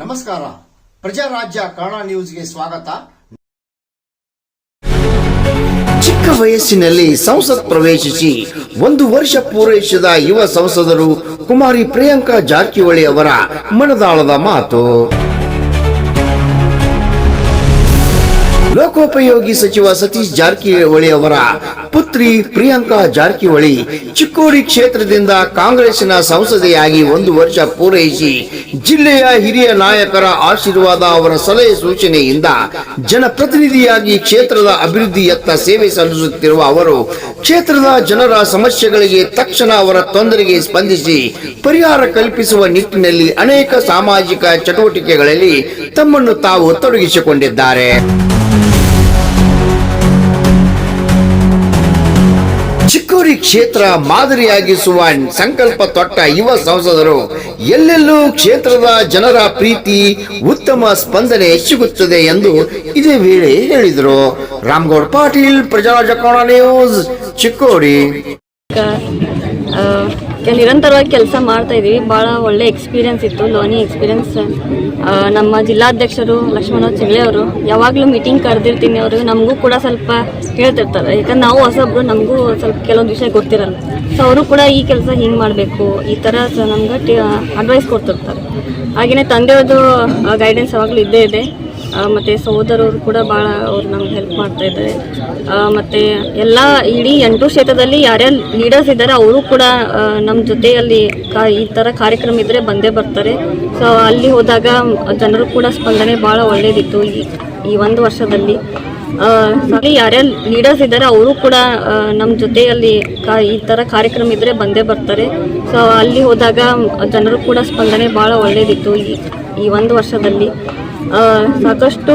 ನಮಸ್ಕಾರ. ಪ್ರಜಾರಾಜ್ಯ ಕನ್ನಡ ನ್ಯೂಸ್ಗೆ ಸ್ವಾಗತ. ಚಿಕ್ಕ ವಯಸ್ಸಿನಲ್ಲಿ ಸಂಸತ್ ಪ್ರವೇಶಿಸಿ ಒಂದು ವರ್ಷ ಪೂರೈಸಿದ ಯುವ ಸಂಸದರು ಕುಮಾರಿ ಪ್ರಿಯಾಂಕಾ ಜಾರಕಿಹೊಳಿ ಅವರ ಮನದಾಳದ ಮಾತು. ಲೋಕೋಪಯೋಗಿ ಸಚಿವ ಸತೀಶ್ ಜಾರಕಿಹೊಳಿ ಅವರ ಪುತ್ರಿ ಪ್ರಿಯಾಂಕಾ ಜಾರಕಿಹೊಳಿ ಚಿಕ್ಕೋಡಿ ಕ್ಷೇತ್ರದಿಂದ ಕಾಂಗ್ರೆಸ್ನ ಸಂಸದೆಯಾಗಿ ಒಂದು ವರ್ಷ ಪೂರೈಸಿ ಜಿಲ್ಲೆಯ ಹಿರಿಯ ನಾಯಕರ ಆಶೀರ್ವಾದ ಅವರ ಸಲಹೆ ಸೂಚನೆಯಿಂದ ಜನಪ್ರತಿನಿಧಿಯಾಗಿ ಕ್ಷೇತ್ರದ ಅಭಿವೃದ್ಧಿಯತ್ತ ಸೇವೆ ಸಲ್ಲಿಸುತ್ತಿರುವ ಅವರು, ಕ್ಷೇತ್ರದ ಜನರ ಸಮಸ್ಯೆಗಳಿಗೆ ತಕ್ಷಣ ಅವರ ತೊಂದರೆಗೆ ಸ್ಪಂದಿಸಿ ಪರಿಹಾರ ಕಲ್ಪಿಸುವ ನಿಟ್ಟಿನಲ್ಲಿ ಅನೇಕ ಸಾಮಾಜಿಕ ಚಟುವಟಿಕೆಗಳಲ್ಲಿ ತಮ್ಮನ್ನು ತಾವು ತೊಡಗಿಸಿಕೊಂಡಿದ್ದಾರೆ. ಚಿಕ್ಕೋಡಿ ಕ್ಷೇತ್ರ ಮಾದರಿಯಾಗಿಸುವ ಸಂಕಲ್ಪ ತೊಟ್ಟ ಯುವ ಸಂಸದರು. ಎಲ್ಲೆಲ್ಲೂ ಕ್ಷೇತ್ರದ ಜನರ ಪ್ರೀತಿ, ಉತ್ತಮ ಸ್ಪಂದನೆ ಸಿಗುತ್ತದೆ ಎಂದು ಇದೇ ವೇಳೆ ಹೇಳಿದರು. ರಾಮ್ಗೌಡ ಪಾಟೀಲ್ ಪ್ರಜಾ ನ್ಯೂಸ್, ಚಿಕ್ಕೋಡಿ. ನಿರಂತರವಾಗಿ ಕೆಲಸ ಮಾಡ್ತಾ ಇದ್ದೀವಿ ಭಾಳ ಒಳ್ಳೆ ಎಕ್ಸ್ಪೀರಿಯನ್ಸ್ ಇತ್ತು, ಲೋನಿ ಎಕ್ಸ್ಪೀರಿಯನ್ಸ್ ನಮ್ಮ ಜಿಲ್ಲಾಧ್ಯಕ್ಷರು ಲಕ್ಷ್ಮಣ ಚಿಗ್ಳೆ ಅವರು, ಯಾವಾಗಲೂ ಮೀಟಿಂಗ್ ಕರೆದಿರ್ತೀನಿ ಅವರು ನಮಗೂ ಕೂಡ ಸ್ವಲ್ಪ ಹೇಳ್ತಿರ್ತಾರೆ. ಯಾಕಂದ್ರೆ ನಾವು ಹೊಸಬ್ರು ನಮಗೂ ಸ್ವಲ್ಪ ಕೆಲವೊಂದು ವಿಷಯ ಗೊತ್ತಿರಲ್ಲ. ಸೊ ಅವರು ಕೂಡ ಈ ಕೆಲಸ ಹಿಂಗೆ ಮಾಡಬೇಕು. ಈ ಥರ ನಮ್ಗೆ ಅಡ್ವೈಸ್ ಕೊಡ್ತಿರ್ತಾರೆ. ಹಾಗೆಯೇ ತಂದೆಯವ್ರದ್ದು ಗೈಡೆನ್ಸ್ ಯಾವಾಗಲೂ ಇದ್ದೇ ಇದೆ. ಮತ್ತೆ ಸಹೋದರರು ಕೂಡ ಭಾಳ ಅವ್ರು ನಮ್ಗೆ ಹೆಲ್ಪ್ ಮಾಡ್ತಾ ಇದ್ದಾರೆ ಮತ್ತೆ ಎಲ್ಲ ಇಡೀ ಎಂಟು ಕ್ಷೇತ್ರದಲ್ಲಿ ಯಾರ್ಯಾರು ಲೀಡರ್ಸ್ ಇದ್ದಾರೆ ಅವರು ಕೂಡ ನಮ್ಮ ಜೊತೆಯಲ್ಲಿ ಕಾ, ಈ ಥರ ಕಾರ್ಯಕ್ರಮ ಇದ್ದರೆ ಬಂದೇ ಬರ್ತಾರೆ. ಸೊ ಅಲ್ಲಿ ಹೋದಾಗ ಜನರು ಕೂಡ ಸ್ಪಂದನೆ ಭಾಳ ಒಳ್ಳೇದಿತ್ತು ಈ ಈ ಒಂದು ವರ್ಷದಲ್ಲಿ. ಯಾರ್ಯಾರು ಲೀಡರ್ಸ್ ಇದ್ದಾರೆ ಅವರು ಕೂಡ ನಮ್ಮ ಜೊತೆಯಲ್ಲಿ ಕಾ, ಈ ಥರ ಕಾರ್ಯಕ್ರಮ ಇದ್ದರೆ ಬಂದೇ ಬರ್ತಾರೆ. ಸೊ ಅಲ್ಲಿ ಹೋದಾಗ ಜನರು ಕೂಡ ಸ್ಪಂದನೆ ಭಾಳ ಒಳ್ಳೇದಿತ್ತು ಈ ಈ ಒಂದು ವರ್ಷದಲ್ಲಿ. ಸಾಕಷ್ಟು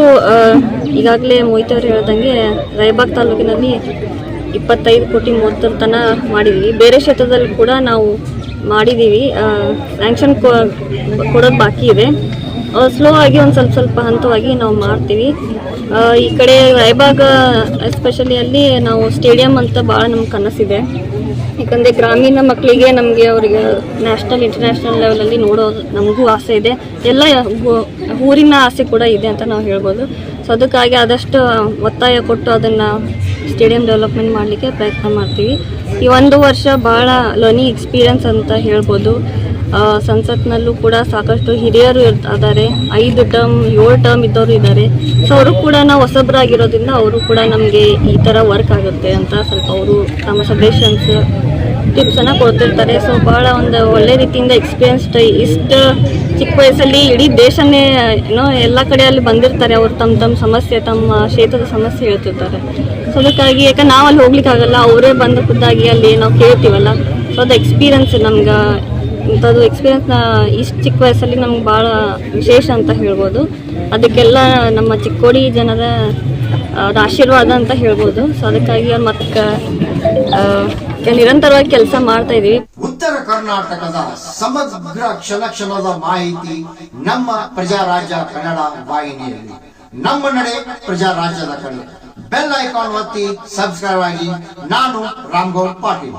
ಈಗಾಗಲೇ ಮೊಯ್ತವ್ರು ಹೇಳ್ದಂಗೆ ರಾಯಬಾಗ್ ತಾಲೂಕಿನಲ್ಲಿ ಇಪ್ಪತ್ತೈದು ಕೋಟಿ ಮೂವತ್ತರ ತನ ಮಾಡಿದ್ದೀವಿ ಬೇರೆ ಕ್ಷೇತ್ರದಲ್ಲಿ ಕೂಡ ನಾವು ಮಾಡಿದ್ದೀವಿ ಸ್ಯಾಂಕ್ಷನ್ ಕೊಡೋದು ಬಾಕಿ ಇದೆ. ಸ್ಲೋ ಆಗಿ ಒಂದು ಸ್ವಲ್ಪ ಸ್ವಲ್ಪ ಹಂತವಾಗಿ ನಾವು ಮಾಡ್ತೀವಿ. ಈ ಕಡೆ ರಾಯಬಾಗ ಎಸ್ಪೆಷಲಿ ಅಲ್ಲಿ ನಾವು ಸ್ಟೇಡಿಯಂ ಅಂತ ಭಾಳ ನಮ್ಗೆ ಕನಸಿದೆ. ಯಾಕಂದರೆ ಗ್ರಾಮೀಣ ಮಕ್ಕಳಿಗೆ ನಮಗೆ ಅವರಿಗೆ ನ್ಯಾಷನಲ್ ಇಂಟರ್ನ್ಯಾಷನಲ್ ಲೆವೆಲಲ್ಲಿ ನೋಡೋ ನಮಗೂ ಆಸೆ ಇದೆ. ಎಲ್ಲ ಊರಿನ ಆಸೆ ಕೂಡ ಇದೆ ಅಂತ ನಾವು ಹೇಳ್ಬೋದು. ಸೊ ಅದಕ್ಕಾಗಿ ಆದಷ್ಟು ಒತ್ತಾಯ ಕೊಟ್ಟು ಅದನ್ನು ಸ್ಟೇಡಿಯಂ ಡೆವಲಪ್ಮೆಂಟ್ ಮಾಡಲಿಕ್ಕೆ ಪ್ರಯತ್ನ ಮಾಡ್ತೀವಿ. ಈ ಒಂದು ವರ್ಷ ಭಾಳ ಲರ್ನಿಂಗ್ ಎಕ್ಸ್ಪೀರಿಯನ್ಸ್ ಅಂತ ಹೇಳ್ಬೋದು. ಸಂಸತ್ನಲ್ಲೂ ಕೂಡ ಸಾಕಷ್ಟು ಹಿರಿಯರು ಇದ್ದಾರೆ ಐದು ಟರ್ಮ್, ಏಳು ಟರ್ಮ್ ಇದ್ದವರು ಇದ್ದಾರೆ ಸೊ ಅವರು ಕೂಡ ನಾವು ಹೊಸಬ್ರಾಗಿರೋದ್ರಿಂದ ಅವರು ಕೂಡ ನಮಗೆ ಈ ಥರ ವರ್ಕ್ ಆಗುತ್ತೆ ಅಂತ ಸ್ವಲ್ಪ ಅವರು ತಮ್ಮ ಸಜೆಷನ್ಸ್ ಟಿಪ್ಸನ್ನು ಕೊಡ್ತಿರ್ತಾರೆ. ಸೊ ಭಾಳ ಒಂದು ಒಳ್ಳೆ ರೀತಿಯಿಂದ ಎಕ್ಸ್ಪೀರಿಯನ್ಸ್ಡ್ ಇಷ್ಟು ಚಿಕ್ಕ ವಯಸ್ಸಲ್ಲಿ ಇಡೀ ದೇಶನೇ, ಏನೋ ಎಲ್ಲ ಕಡೆ ಅಲ್ಲಿ ಬಂದಿರ್ತಾರೆ. ಅವರು ತಮ್ಮ ತಮ್ಮ ಸಮಸ್ಯೆ, ತಮ್ಮ ಕ್ಷೇತ್ರದ ಸಮಸ್ಯೆ ಹೇಳ್ತಿರ್ತಾರೆ. ಸೊ ಅದಕ್ಕಾಗಿ ಯಾಕೆ ನಾವು ಅಲ್ಲಿ ಹೋಗ್ಲಿಕ್ಕಾಗಲ್ಲ, ಅವರೇ ಬಂದ ಖುದ್ದಾಗಿ ಅಲ್ಲಿ ನಾವು ಕೇಳ್ತೀವಲ್ಲ? ಸೊ ಅದು ಎಕ್ಸ್ಪೀರಿಯನ್ಸ್ ನಮ್ಗೆ ಇಂಥದ್ದು ಎಕ್ಸ್ಪೀರಿಯನ್ಸ್ನ ಇಷ್ಟು ಚಿಕ್ಕ ವಯಸ್ಸಲ್ಲಿ ನಮ್ಗೆ ಭಾಳ ವಿಶೇಷ ಅಂತ ಹೇಳ್ಬೋದು. ಅದಕ್ಕೆಲ್ಲ ನಮ್ಮ ಚಿಕ್ಕೋಡಿ ಜನರ ಆಶೀರ್ವಾದ ಅಂತ ಹೇಳ್ಬೋದು. ಸೊ ಅದಕ್ಕಾಗಿ ಅವ್ರು ಮತ್ತೆ ನಿರಂತರವಾಗಿ ಕೆಲಸ ಮಾಡ್ತಾ ಇದೀವಿ. ಉತ್ತರ ಕರ್ನಾಟಕದ ಸಮಗ್ರ ಕ್ಷಣ ಕ್ಷಣದ ಮಾಹಿತಿ ನಮ್ಮ ಪ್ರಜಾ ರಾಜ್ಯ ಕನ್ನಡ ವಾಹಿನಿಯಲ್ಲಿ. ನಮ್ಮ ನಡೆ ಪ್ರಜಾರಾಜ್ಯದ ಕಡೆ. ಬೆಲ್ ಐಕಾನ್ ಒತ್ತಿ ಸಬ್ಸ್ಕ್ರೈಬ್ ಆಗಿ. ನಾನು ರಾಮ್ಗೌಡ್ ಪಾಟೀಲ್.